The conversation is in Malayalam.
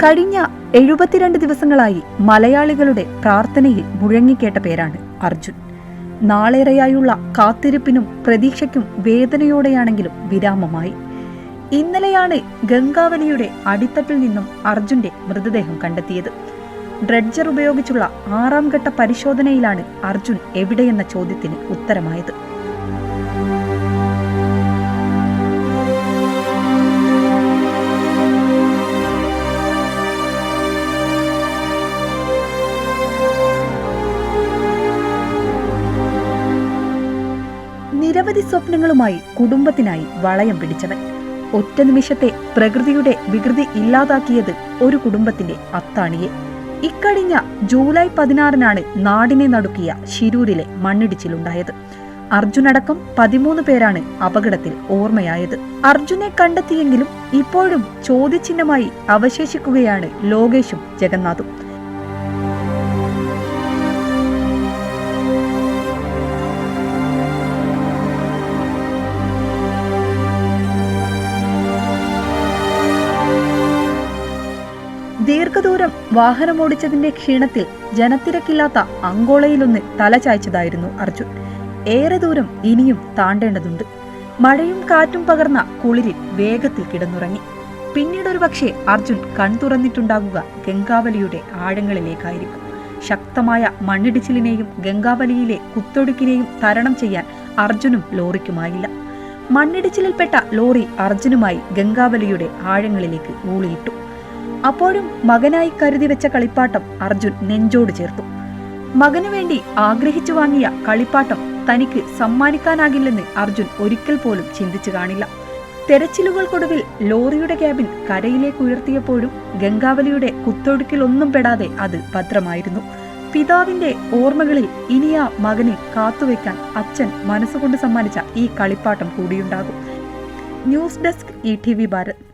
കഴിഞ്ഞ എഴുപത്തിരണ്ട് ദിവസങ്ങളായി മലയാളികളുടെ പ്രാർത്ഥനയിൽ മുഴങ്ങിക്കേട്ട പേരാണ് അർജുൻ. നാളേറെയായുള്ള കാത്തിരിപ്പിനും പ്രതീക്ഷയ്ക്കും വേദനയോടെയാണെങ്കിലും വിരാമമായി. ഇന്നലെയാണ് ഗംഗാവലിയുടെ അടിത്തട്ടിൽ നിന്നും അർജുന്റെ മൃതദേഹം കണ്ടെത്തിയത്. ഡ്രഡ്ജർ ഉപയോഗിച്ചുള്ള ആറാം ഘട്ട പരിശോധനയിലാണ് അർജുൻ എവിടെയെന്ന ചോദ്യത്തിന് ഉത്തരമായത്. നിരവധി സ്വപ്നങ്ങളുമായി കുടുംബത്തിനായി വളയം പിടിച്ചവൻ. ഒറ്റ നിമിഷത്തെ പ്രകൃതിയുടെ വികൃതി ഇല്ലാതാക്കിയത് ഒരു കുടുംബത്തിന്റെ അത്താണിയെ. ഇക്കഴിഞ്ഞ ജൂലൈ പതിനാറിനാണ് നാടിനെ നടുക്കിയ ശിരൂരിലെ മണ്ണിടിച്ചിലുണ്ടായത്. അർജുനടക്കം പതിമൂന്ന് പേരാണ് അപകടത്തിൽ ഓർമ്മയായത്. അർജുനെ കണ്ടെത്തിയെങ്കിലും ഇപ്പോഴും ചോദ്യചിഹ്നമായി അവശേഷിക്കുകയാണ് ലോകേഷും ജഗന്നാഥും. ദീർഘദൂരം വാഹനമോടിച്ചതിന്റെ ക്ഷീണത്തിൽ ജനത്തിരക്കില്ലാത്ത അങ്കോളയിലൊന്ന് തലചായ്ച്ചതായിരുന്നു അർജുൻ. ഏറെ ദൂരം ഇനിയും താണ്ടേണ്ടതുണ്ട്. മഴയും കാറ്റും പകർന്ന കുളിരിൽ വേഗത്തിൽ കിടന്നുറങ്ങി. പിന്നീടൊരു പക്ഷേ അർജുൻ കൺതുറന്നിട്ടുണ്ടാകുക ഗംഗാവലിയുടെ ആഴങ്ങളിലേക്കായിരിക്കും. ശക്തമായ മണ്ണിടിച്ചിലിനെയും ഗംഗാവലിയിലെ കുത്തൊടുക്കിനെയും തരണം ചെയ്യാൻ അർജുനും ലോറിക്കുമായില്ല. മണ്ണിടിച്ചിലിൽപ്പെട്ട ലോറി അർജുനുമായി ഗംഗാവലിയുടെ ആഴങ്ങളിലേക്ക് ഊളിയിട്ടു. അപ്പോഴും മകനായി കരുതി വെച്ച കളിപ്പാട്ടം അർജുൻ നെഞ്ചോട് ചേർത്തു. മകനു വേണ്ടി ആഗ്രഹിച്ചു വാങ്ങിയ കളിപ്പാട്ടം തനിക്ക് സമ്മാനിക്കാനാകില്ലെന്ന് അർജുൻ ഒരിക്കൽ പോലും ചിന്തിച്ചു കാണില്ല. തെരച്ചിലുകൾക്കൊടുവിൽ ലോറിയുടെ ക്യാബിൻ കരയിലേക്ക് ഉയർത്തിയപ്പോഴും ഗംഗാവലിയുടെ കുത്തൊഴുക്കിലൊന്നും പെടാതെ അത് ഭദ്രമായിരുന്നു. പിതാവിന്റെ ഓർമ്മകളിൽ ഇനിയാ മകനെ കാത്തുവെക്കാൻ അച്ഛൻ മനസ്സുകൊണ്ട് സമ്മാനിച്ച ഈ കളിപ്പാട്ടം കൂടിയുണ്ടാകും. News desk E T V Bharat.